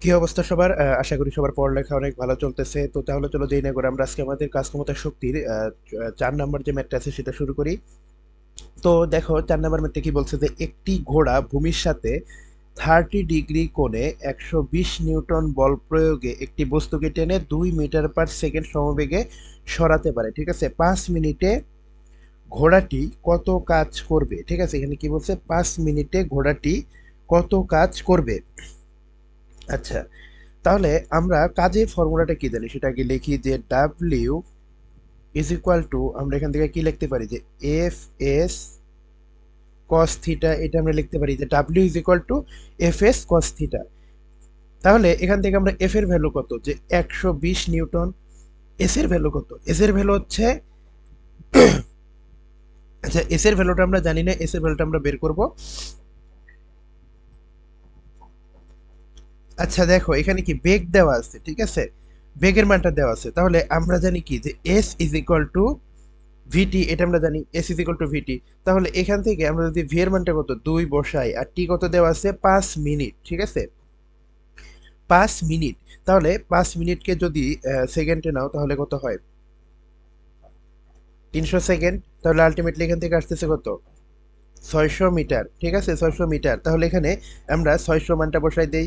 কি অবস্থা সবার? আশা করি সবার পড়ালেখা অনেক ভালো চলতেছে। তো তাহলে চলো দেরি না করে, আমরা আজকে আমাদের কাজ ক্ষমতা শক্তির চার নাম্বার যে ম্যাটটা আছে সেটা শুরু করি। তো দেখো, চার নাম্বার ম্যাটটা কি বলছে যে, একটি ঘোড়া ভূমির সাথে থার্টি ডিগ্রি কোণে একশো বিশ নিউটন বল প্রয়োগে একটি বস্তুকে টেনে দুই মিটার পার সেকেন্ড সমবেগে সরাতে পারে, ঠিক আছে? পাঁচ মিনিটে ঘোড়াটি কত কাজ করবে, ঠিক আছে? এখানে কি বলছে? পাঁচ মিনিটে ঘোড়াটি কত কাজ করবে? আচ্ছা তাহলে আমরা কাজের ফর্মুলাটা কি জানি? সেটা আগে লিখি যে ডাব্লিউ ইজ ইকুয়াল টু আমরা এখান থেকে কি লিখতে পারি? যে এফ এস কস থিটা এটা আমরা লিখতে পারি যে W is equal to F S cos theta তাহলে এখান থেকে আমরা এফ এর ভ্যালু কত? যে একশো বিশ নিউটন। এস এর ভ্যালু কত? এস এর ভ্যালু হচ্ছে আচ্ছা এস এর ভ্যালুটা আমরা জানি না এস এর ভ্যালুটা আমরা বের করব। আচ্ছা দেখো, এখানে কি বেগ দেওয়া আছে? ঠিক আছে? বেগের মানটা দেওয়া আছে। তাহলে আমরা জানি কি যে S is equal to VT এটা আমরা জানি S is equal to VT তাহলে এখান থেকে আমরা যদি ভি এর মানটা কত? দুই বসাই, আর টি কত দেওয়া আছে? পাঁচ মিনিট, ঠিক আছে? পাঁচ মিনিট। তাহলে পাঁচ মিনিটকে যদি সেকেন্ডে নাও, তাহলে কত হয়? তিনশো সেকেন্ড তাহলে আলটিমেটলি এখান থেকে আসতেছে কত? ছয়শো মিটার, ঠিক আছে? ছয়শো মিটার। তাহলে এখানে আমরা ছয়শো মানটা বসাই দেই।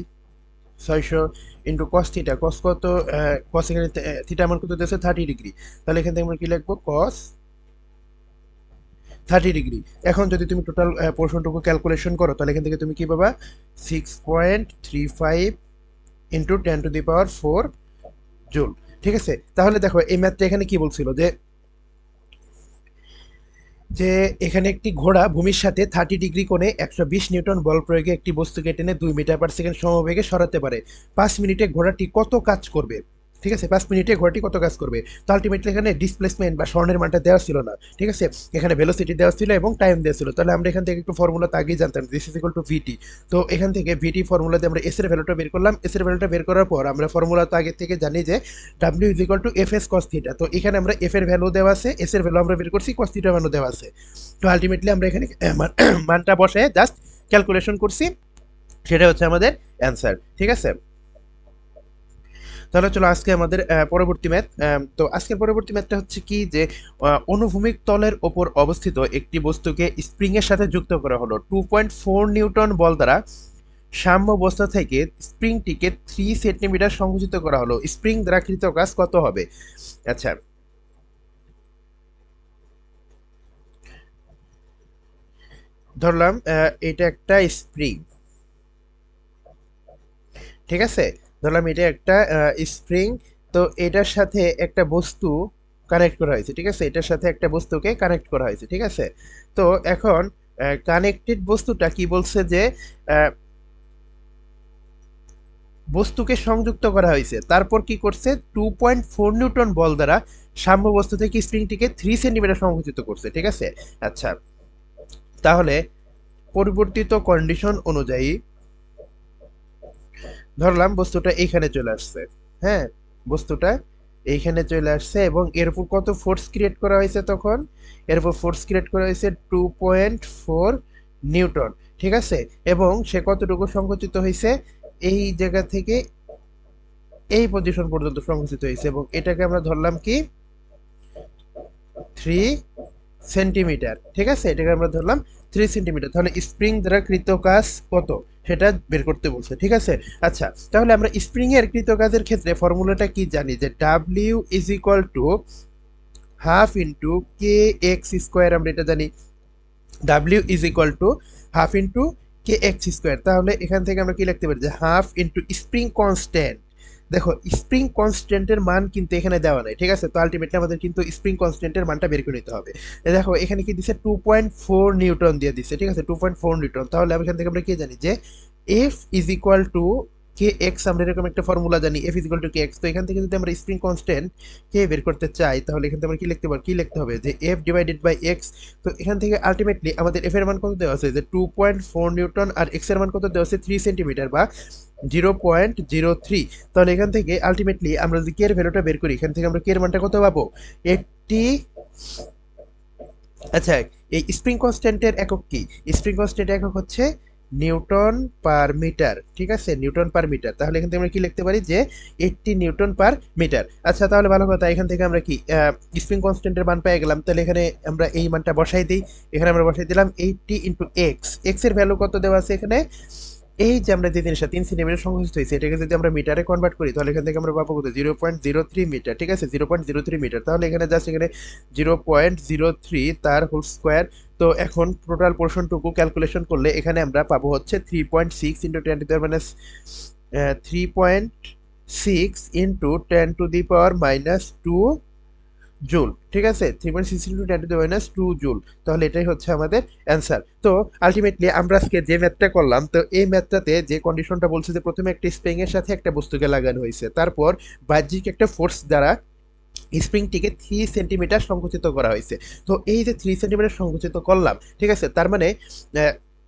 ছয়শো ইন্টু কস থিটা কস কত কস এখানে থিটা আমার কত দিয়েছে? থার্টি ডিগ্রি তাহলে এখান থেকে আমরা কি লিখব? কস থার্টি ডিগ্রি এখন যদি তুমি টোটাল পোর্শনটুকু ক্যালকুলেশন করো, তাহলে এখান থেকে তুমি কি পাবা? Six point three five into ten to the power four joule ঠিক আছে? তাহলে দেখো, এই ম্যাথটা এখানে কি বলছিল? যে যে এখানে একটি ঘোড়া ভূমির সাথে থার্টি ডিগ্রি কোণে একশো বিশ নিউটন বল প্রয়োগে একটি বস্তুকে টেনে দুই মিটার পার সেকেন্ড সমবেগে সরাতে পারে। পাঁচ মিনিটে ঘোড়াটি কত কাজ করবে? ঠিক আছে? পাঁচ মিনিটে ঘোড়াটি কত কাজ করবে? তো আলটিমেটলি এখানে ডিসপ্লেসমেন্ট বা স্বর্ণের মানটা দেওয়া ছিল না, ঠিক আছে? এখানে ভেলোসিটি দেওয়া ছিল এবং টাইম দেওয়া ছিল। তাহলে আমরা এখান থেকে একটু ফর্মুলা তো আগেই জানতাম this is equal to VT তো এখান থেকে ভিটি ফর্মুলাতে আমরা এস এর ভ্যালুটা বের করলাম। এস এর ভ্যালুটা বের করার পর আমরা ফর্মুলা তো আগে থেকে জানি যে W is equal to F S cos theta তো এখানে আমরা এফ এর ভ্যালু দেওয়া আছে এস এর ভ্যালু আমরা বের করছি কস থিটার ভ্যালু দেওয়া আছে। তো আলটিমেটলি আমরা এখানে মানটা বসে জাস্ট ক্যালকুলেশন করছি। সেটা হচ্ছে আমাদের অ্যান্সার ঠিক আছে? তাহলে চলো আজকে আমাদের পরবর্তী ম্যাথ। তো আজকের পরবর্তী ম্যাথটা হচ্ছে কি যে অনুভূমিক তলের ওপর অবস্থিত একটি বস্তুকে স্প্রিং এর সাথে যুক্ত করা হলো। টু পয়েন্ট ফোর নিউটন বল দ্বারা সাম্য অবস্থা থেকে স্প্রিংটিকে থ্রি সেন্টিমিটার সংকুচিত করা হলো। স্প্রিং দ্বারা কৃত কাজ কত হবে? আচ্ছা। ধরলাম এটা একটা স্প্রিং। ঠিক আছে? ধরলাম এটা একটা স্প্রিং তো এটার সাথে একটা বস্তু কানেক্ট করা হয়েছে, ঠিক আছে? এটার সাথে একটা বস্তুকে কানেক্ট করা হয়েছে, ঠিক আছে? তো এখন কানেক্টেড বস্তুটা কি বলছে যে বস্তুকে সংযুক্ত করা হয়েছে। তারপর কি করছে? টু পয়েন্ট ফোর নিউটন বল দ্বারা সাম্য বস্তু থেকে স্প্রিংটিকে থ্রি সেন্টিমিটার সংকুচিত করছে, ঠিক আছে? আচ্ছা তাহলে পরিবর্তিত কন্ডিশন অনুযায়ী ধরলাম বস্তুটা এইখানে চলে আসছে। হ্যাঁ বস্তুটা এইখানে চলে আসছে এবং এর উপর কত ফোর্স ক্রিয়েট করা হয়েছে তখন? এর উপর ফোর্স ক্রিয়েট করা হয়েছে টু পয়েন্ট ফোর নিউটন, ঠিক আছে? এবং সে কতটুকু সংকুচিত হয়েছে? এই জায়গা থেকে এই পজিশন পর্যন্ত সংকুচিত হয়েছে এবং এটাকে আমরা ধরলাম কি? থ্রি সেন্টিমিটার ঠিক আছে? এটাকে আমরা ধরলাম থ্রি সেন্টিমিটার তাহলে স্প্রিং দ্বারা কৃত কাজ কত? সেটা বের করতে বলছে, ঠিক আছে? আচ্ছা তাহলে আমরা স্প্রিংয়ের কৃতকাজের কৃত ক্ষেত্রে ফর্মুলাটা কি জানি যে W is equal to half into K X square আমরা এটা জানি। W is equal to half into K X square তাহলে এখান থেকে আমরা কি লিখতে পারি যে হাফ ইন্টু স্প্রিং কনস্ট্যান্ট দেখো স্প্রিং কনস্ট্যান্টের মান কিন্তু এখানে দেওয়া নাই, ঠিক আছে? তো আলটিমেটলি আমাদের কিন্তু স্প্রিং কনস্ট্যান্টের মানটা বের করে নিতে হবে। দেখো, এখানে কি দিছে? টু পয়েন্ট ফোর নিউটন দিয়ে দিচ্ছে ঠিক আছে? টু পয়েন্ট ফোর নিউটন তাহলে আমি এখান থেকে আমরা কি জানি যে F is equal to K X আমরা এরকম একটা ফর্মুলা জানি F is to K X তো এখান থেকে যদি আমরা স্প্রিং কনস্ট্যান্ট কে বের করতে চাই, তাহলে এখান থেকে আমরা কি লিখতে পারি কি লিখতে হবে? যে এফ ডিভাইডেড বাই এক্স তো এখান থেকে আলটিমেটলি আমাদের এফ এর মান কত দেওয়া আছে? যে টু পয়েন্ট ফোর নিউটন আর এক্সের মান কত দেওয়া আছে? থ্রি সেন্টিমিটার বা জিরো পয়েন্ট জিরো থ্রি তাহলে এখান থেকে আলটিমেটলি আমরা যদি কে এর ভ্যালুটা বের করি, এখান থেকে আমরা কে এর মানটা কত পাবো? একটি আচ্ছা এই স্প্রিং কনস্ট্যান্টের একক কি? স্প্রিং কনস্ট্যান্টের একক হচ্ছে নিউটন পার মিটার, ঠিক আছে? Newton per metre. তাহলে এখান থেকে আমরা কি লিখতে পারি যে এইটটি নিউটন পার মিটার। আচ্ছা তাহলে ভালো কথা। এখান থেকে আমরা কি স্প্রিং কনস্ট্যান্টের মান পেয়ে গেলাম। তাহলে এখানে আমরা এই মানটা বসাই দিই। এখানে আমরা বসাই দিলাম এইটটি ইন্টু এক্স এক্সের ভ্যালু কত দেওয়া আছে এখানে? এই যে আমরা যে জিনিসটা তিন সেন্টিমিটার সংকুচিত হয়েছে, এটাকে যদি আমরা মিটারে কনভার্ট করি, তাহলে এখান থেকে আমরা পাবো কত? Zero point zero three metre ঠিক আছে? Zero point zero three metre তাহলে এখানে জাস্ট এখানে জিরো পয়েন্ট জিরো থ্রি তার হোল স্কোয়ার তো এখন টোটাল পোর্শনটুকু ক্যালকুলেশন করলে এখানে আমরা পাবো হচ্ছে three point six into ten to দেওয়ার minus three point six into ten to the power minus two joule, ঠিক আছে? Three point six into ten to the minus two joule, তাহলে এটাই হচ্ছে আমাদের অ্যান্সার তো আলটিমেটলি আমরা আজকে যে ম্যাথটা করলাম, তো এই ম্যাথটাতে যে কন্ডিশনটা বলছে যে প্রথমে একটা স্প্রিং এর সাথে একটা বস্তুকে লাগানো হয়েছে, তারপর বাহ্যিক একটা ফোর্স দ্বারা স্প্রিংটিকে থ্রি সেন্টিমিটার সংকুচিত করা হয়েছে। তো এই যে থ্রি সেন্টিমিটার সংকুচিত করলাম, ঠিক আছে? তার মানে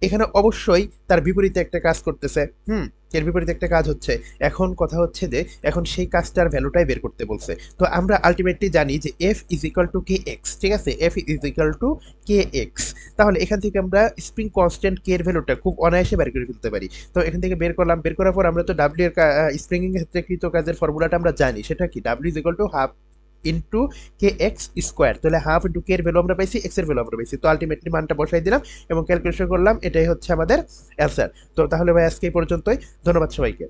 এখানে অবশ্যই তার বিপরীতে একটা কাজ করতেছে। হুম, এর বিপরীতে একটা কাজ হচ্ছে। এখন কথা হচ্ছে যে, এখন সেই কাজটার ভ্যালুটাই বের করতে বলছে। তো আমরা আলটিমেটলি জানি যে F is equal to K X ঠিক আছে? F is equal to K X তাহলে এখান থেকে আমরা স্প্রিং কনস্ট্যান্ট কে এর ভ্যালুটা খুব অনায়াসে বের করে ফেলতে পারি। তো এখান থেকে বের করলাম, বের করার পর আমরা তো ডাব্লিউ এর স্প্রিং এর ক্ষেত্রে কৃত কাজের ফর্মুলাটা আমরা জানি। সেটা কি? W is equal to half into K X square তাহলে হাফ ইন্টু কে এর ভ্যালু আমরা পাইছি এক্সের ভ্যালু আমরা পাইছি। তো আলটিমেটলি মানটা বসাই দিলাম এবং ক্যালকুলেশন করলাম, এটাই হচ্ছে আমাদের অ্যান্সার তো তাহলে ভাই আজকে এই পর্যন্তই। ধন্যবাদ সবাইকে।